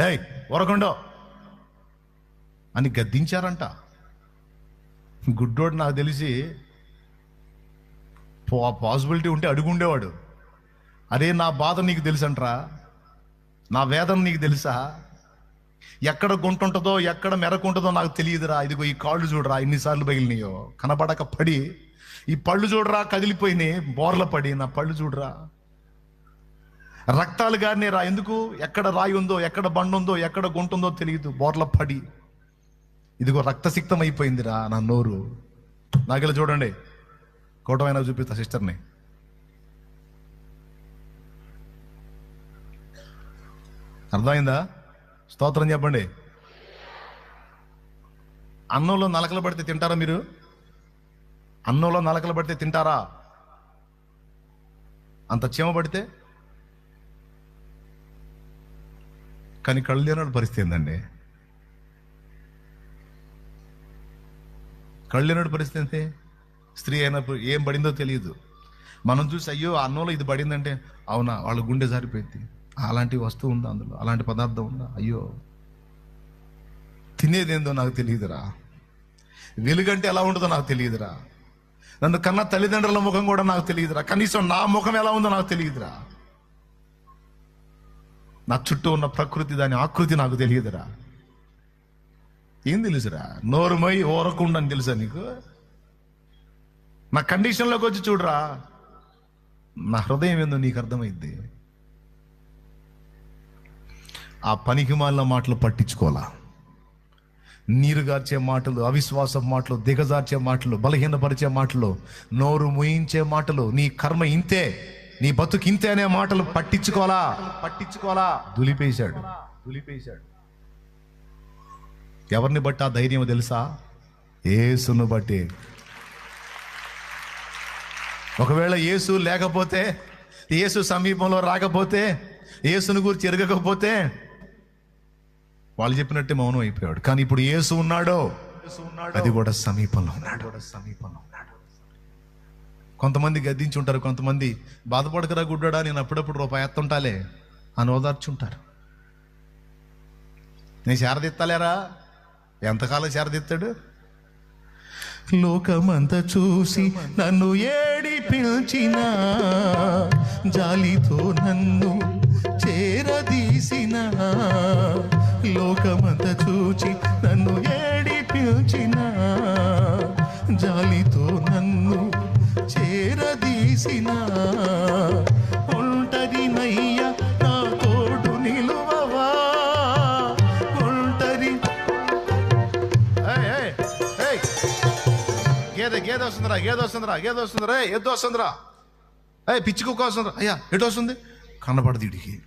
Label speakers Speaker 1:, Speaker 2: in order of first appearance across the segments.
Speaker 1: ఏయ్ వరకుండో. అని గద్దించారంట. గుడ్డోడు నాకు తెలిసి పాసిబిలిటీ ఉంటే అడుగుండేవాడు. అరే నా బాధ నీకు తెలుసంట్రా? నా వేదన నీకు తెలుసా? ఎక్కడ గుంటుంటుందో ఎక్కడ మెరకుంటుందో నాకు తెలియదురా. ఇదిగో ఈ కాళ్ళు చూడరా ఎన్నిసార్లు పగిలినాయో. కనబడక పడి ఈ పళ్ళు చూడరా కదిలిపోయినాయి బోర్ల పడి నా పళ్ళు చూడరా. రక్తాలు గారిని రా. ఎందుకు? ఎక్కడ రాయి ఉందో ఎక్కడ బండు ఉందో ఎక్కడ గుంటుందో తెలియదు. బోర్ల పడి. ఇదిగో రక్తసిక్తం అయిపోయిందిరా నా నోరు. నాకెళ్ళ చూడండి. కోటమైన చూపిస్తా సిస్టర్ని. అర్థమైందా? స్తోత్రం చెప్పండి. అన్నంలో నలకలు పడితే తింటారా మీరు? అన్నంలో నలకలు పడితే తింటారా? అంత చీమ పడితే? కానీ కళ్ళు లేనాడు పరిస్థితి ఏందండి? కళ్ళు లేనాడు పరిస్థితి ఏంటి? స్త్రీ అయినప్పుడు ఏం పడిందో తెలియదు. మనం చూసి అయ్యో ఆ అన్నంలో ఇది పడిందంటే అవునా వాళ్ళ గుండె జారిపోయింది. అలాంటి వస్తువు ఉందా అందులో? అలాంటి పదార్థం ఉందా? అయ్యో. తినేదేందో నాకు తెలియదురా. వెలుగంటే ఎలా ఉంటుందో నాకు తెలియదురా. నన్ను కన్నా తల్లిదండ్రుల ముఖం కూడా నాకు తెలియదురా. కనీసం నా ముఖం ఎలా ఉందో నాకు తెలియదురా. నా చుట్టూ ఉన్న ప్రకృతి దాని ఆకృతి నాకు తెలియదురా. ఏం తెలుసురా? నోరు మొయ్ తెలుసా నీకు? నా కండిషన్లోకి వచ్చి చూడరా. నా హృదయం ఏందో నీకు అర్థమైంది ఆ పనికి మాలిన మాటలు పట్టించుకోవాలా? నీరుగార్చే మాటలు అవిశ్వాస మాటలు దిగజార్చే మాటలు బలహీనపరిచే మాటలు నోరు ముయించే మాటలు నీ కర్మ ఇంతే. నీ బతుకు ఇంతే అనే మాటలు పట్టించుకోవాలా? పట్టించుకోవాలా? దులిపేశాడు. దులిపేశాడు. ఎవరిని బట్టి ఆ ధైర్యం తెలుసా? ఏసును బట్టి. ఒకవేళ యేసు లేకపోతే యేసు సమీపంలో రాకపోతే యేసును గురించి ఎరగకపోతే వాళ్ళు చెప్పినట్టే మౌనం అయిపోయాడు. కానీ ఇప్పుడు యేసు ఉన్నాడో అది కూడా సమీపంలో ఉన్నాడు. సమీపంలో ఉన్నాడు. కొంతమంది గద్దించి ఉంటారు కొంతమంది బాధపడకరా గుడ్డడా నేను అప్పుడప్పుడు రూపాయి ఎత్తుంటాలే అని ఓదార్చుంటారు. నేను శారదిత్తలేరా? ఎంతకాలం శారదిత్తాడు? లోకమంతా చూసి నన్ను ఏడి పిలిచిన జాలితో నన్ను చేరదీసిన లోకమంతా చూచి నన్ను ఏ గేదె గేదె వస్తుందిరా గేదె వస్తుందిరా గేదె వస్తుందిరా. ఎద్దు వస్తుందిరా. అయ్యా పిచ్చి కుక్క వస్తుందిరా. అయ్యా ఎటు వస్తుంది? కనపడదు వీడికి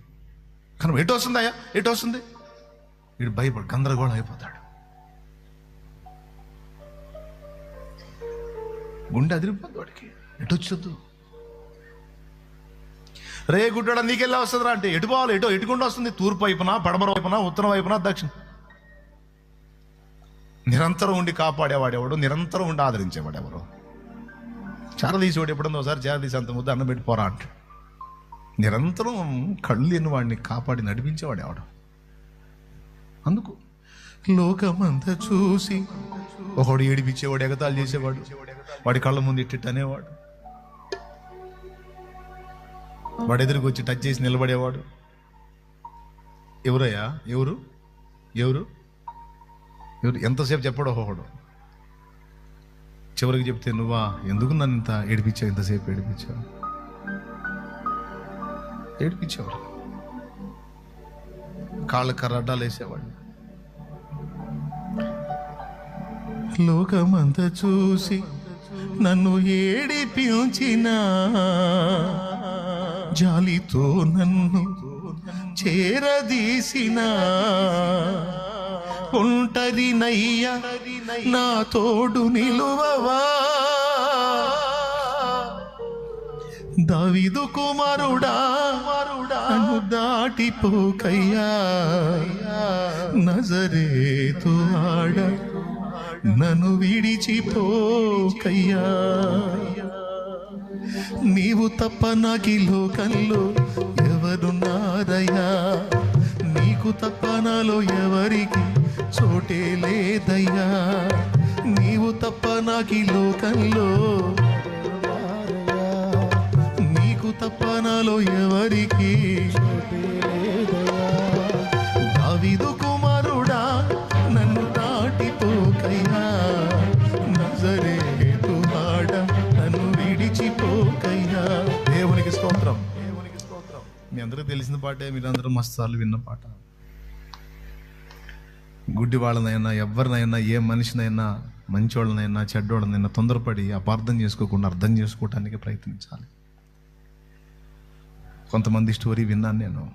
Speaker 1: కనబ ఎటు వస్తుంది అయ్యా? ఎటు వస్తుంది? వీడు భయపడు గందరగోళం అయిపోతాడు. గుండె అదిరిపోద్దు వాడికి. ఎటు వచ్చొద్దు? రే గుడ్డ నీకెళ్ళా వస్తుందిరా అంటే ఎటు పోవాలి? ఎటు ఎటుకుండా వస్తుంది? తూర్పు వైపున పడమర వైపున ఉత్తరం వైపున దక్షిణ నిరంతరం ఉండి కాపాడేవాడెవడు? నిరంతరం ఉండి ఆదరించేవాడెవరు? చారదీసేవాడు ఎప్పుడన్నా ఒకసారి చారదీసి అంత ముద్ద అన్నం పెట్టి పోరా అంట నిరంతరం కళ్ళు లేని వాడిని కాపాడి నడిపించేవాడు ఎవడు అందుకు లోకమంతా చూసి ఒకడు ఏడిపించేవాడు ఎగతాళి చేసేవాడు వాడి కళ్ళ ముందు ఇట్టిట్టు అనేవాడు. వాడి ఎదురుకు వచ్చి టచ్ చేసి నిలబడేవాడు. ఎవరయ్యా? ఎవరు? ఎవరు? ఎవరు ఎంతసేపు చెప్పాడు ఒకడు చివరికి చెప్తే నువ్వా? ఎందుకు నన్ను ఇంత ఏడిపించావు? ఇంతసేపు ఏడిపించావు? ఏడిపించేవాడు. కాళ్ళ కర్రడ్డాలు వేసేవాడు. లోకమంత చూసి నన్ను ఏడిపించిన జాలితో నన్ను చేరదీసిన ఉంటది నయ్య నా తోడు నిలువవా? దవిదు కుమారుడా నన్ను దాటిపోకయ్యా. నజరేతు ఆడ నన్ను విడిచిపోకయ్యా. నీవు తప్ప నాకి లోకంలో ఎవరున్నారయ్యా? నీకు నీకు తప్ప నాలో ఎవరికి చోటే లేదయ్యా. నీవు తప్ప నాకి లోకంలో నీకు తప్ప నాలో ఎవరికి దావిదు కుమారుడా నన్ను దాటిపోకయ్యా. నజరేతు వాడ నన్ను విడిచిపోకయ్యా. దేవునికి స్తోత్రం. దేవునికి స్తోత్రం మీ అందరూ తెలిసిన పాటే మీరందరూ మస్తు సార్లు విన్న పాట. గుడ్డి వాళ్ళనైనా ఎవరినైనా ఏ మనిషినైనా మంచోళ్ళనైనా చెడ్డోళ్ళనైనా తొందరపడి అపార్థం చేసుకోకుండా అర్థం చేసుకోవటానికి ప్రయత్నించాలి. కొంతమంది స్టోరీ విన్నాను నేను.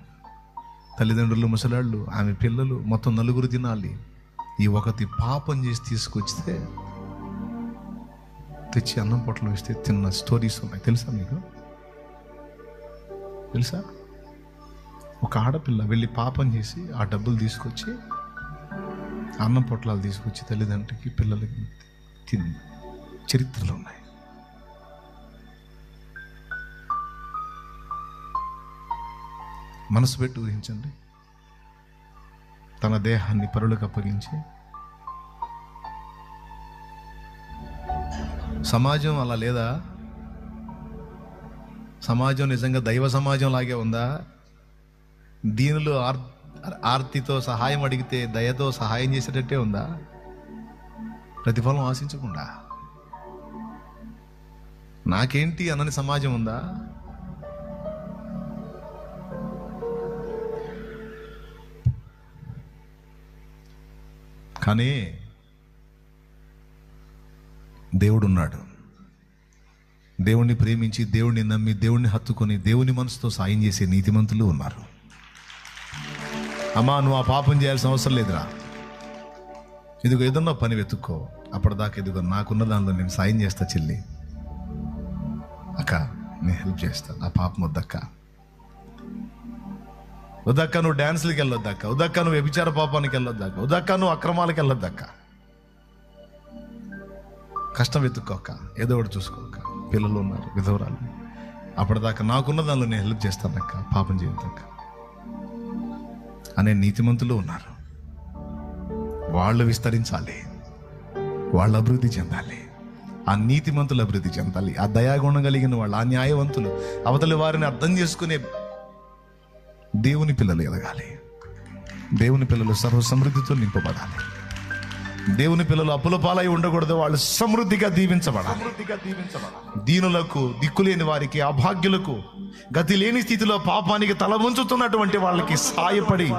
Speaker 1: తల్లిదండ్రులు ముసలాళ్ళు ఆమె పిల్లలు మొత్తం నలుగురు తినాలి. ఈ ఒకటి పాపం చేసి తీసుకొచ్చితే తెచ్చి అన్నం పొట్టలు వేస్తే తిన్న స్టోరీస్ ఉన్నాయి. తెలుసా మీకు? తెలుసా? ఒక ఆడపిల్ల వెళ్ళి పాపం చేసి ఆ డబ్బులు తీసుకొచ్చి అన్నం పొట్లాలు తీసుకొచ్చి తల్లిదండ్రులకి పిల్లలకి తిని చరిత్రలు ఉన్నాయి. మనసు పెట్టి ఊహించండి. తన దేహాన్ని పరులకు అప్పగించి సమాజం అలా లేదా? సమాజం నిజంగా దైవ సమాజం లాగే ఉందా? దీనిలో ఆర్ ఆర్తితో సహాయం అడిగితే దయతో సహాయం చేసేటట్టే ఉందా? ప్రతిఫలం ఆశించకుండా. నాకేంటి అనని సమాజం ఉందా? కానీ దేవుడు ఉన్నాడు దేవుణ్ణి ప్రేమించి దేవుణ్ణి నమ్మి దేవుణ్ణి హత్తుకొని దేవుని మనసుతో సాయం చేసే నీతిమంతులు ఉన్నారు. అమ్మా నువ్వు ఆ పాపం చేయాల్సిన అవసరం లేదురా. ఇదిగో ఏదన్నా పని వెతుక్కో. అప్పటిదాకా ఇదిగో నాకున్న దానిలో నేను సాయం చేస్తా చెల్లి. అక్క నేను హెల్ప్ చేస్తా. ఆ పాపం వద్దక్క. వద్దక్క నువ్వు డ్యాన్స్లకి వెళ్ళొద్దక్క. వద్దక్క నువ్వు వ్యభిచార పాపానికి వెళ్ళొద్దక్క. వద్దక్క నువ్వు అక్రమాలకు వెళ్ళొద్దక్క. కష్టం వెతుక్కోక ఏదో ఒకటి చూసుకోక పిల్లలు ఉన్నారు విధవరాలు అప్పటిదాకా నాకున్న దానిలో నేను హెల్ప్ చేస్తానక్క. పాపం చేయొద్దక్క. అనే నీతిమంతులు ఉన్నారు. వాళ్ళు విస్తరించాలి. వాళ్ళు అభివృద్ధి చెందాలి. ఆ నీతిమంతులు అభివృద్ధి చెందాలి. ఆ దయాగుణం కలిగిన వాళ్ళు ఆ న్యాయవంతులు అవతలి వారిని అర్థం చేసుకునే దేవుని పిల్లలు ఎదగాలి. దేవుని పిల్లలు సర్వ సమృద్ధితో నింపబడాలి. దేవుని పిల్లలు అప్పుల పాలై ఉండకూడదు. వాళ్ళు సమృద్ధిగా దీవించబడాలి. దీనులకు దిక్కులేని వారికి అభాగ్యులకు గతి లేని స్థితిలో పాపానికి తల ఉంచుతున్నటువంటి వాళ్ళకి సాయపడి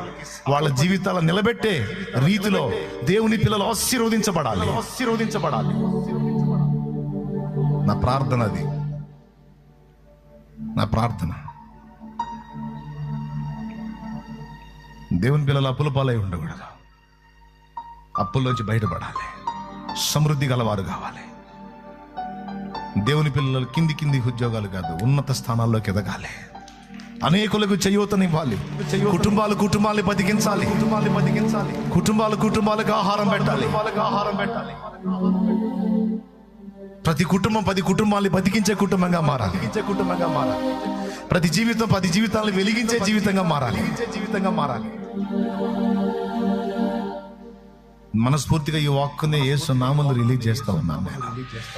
Speaker 1: వాళ్ళ జీవితాలు నిలబెట్టే రీతిలో దేవుని పిల్లలు ఆశీర్వదించబడాలి. ఆశీర్వదించబడాలి. నా ప్రార్థన అది. నా ప్రార్థన. దేవుని పిల్లలు అప్పుల పాలై ఉండకూడదు. అప్పుల్లోంచి బయటపడాలి. సమృద్ధి గలవారు కావాలి. దేవుని పిల్లలు కింది కింది ఉద్యోగాలు కాదు ఉన్నత స్థానాల్లోకి ఎదగాలి. అనేకులకు చేయూతనివ్వాలి. కుటుంబాలు కుటుంబాన్ని బతికించాలి. కుటుంబాన్ని బతికించాలి కుటుంబాలు కుటుంబాలకు ఆహారం పెట్టాలి. ఆహారం పెట్టాలి ప్రతి కుటుంబం పది కుటుంబాన్ని బతికించే కుటుంబంగా మారాలి. బతికించే కుటుంబంగా మారాలి ప్రతి జీవితం పది జీవితాలను వెలిగించే జీవితంగా మారాలి జీవితంగా మారాలి. మనస్ఫూర్తిగా ఈ వాక్కుని యేసు నామలు రిలీజ్ చేస్తా ఉన్నాను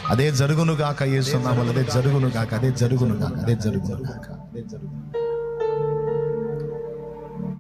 Speaker 1: అదే జరుగును గాక యేసు నామలు అదే జరుగును గాక అదే జరుగును గాక అదే జరుగును గాక. అదే జరుగును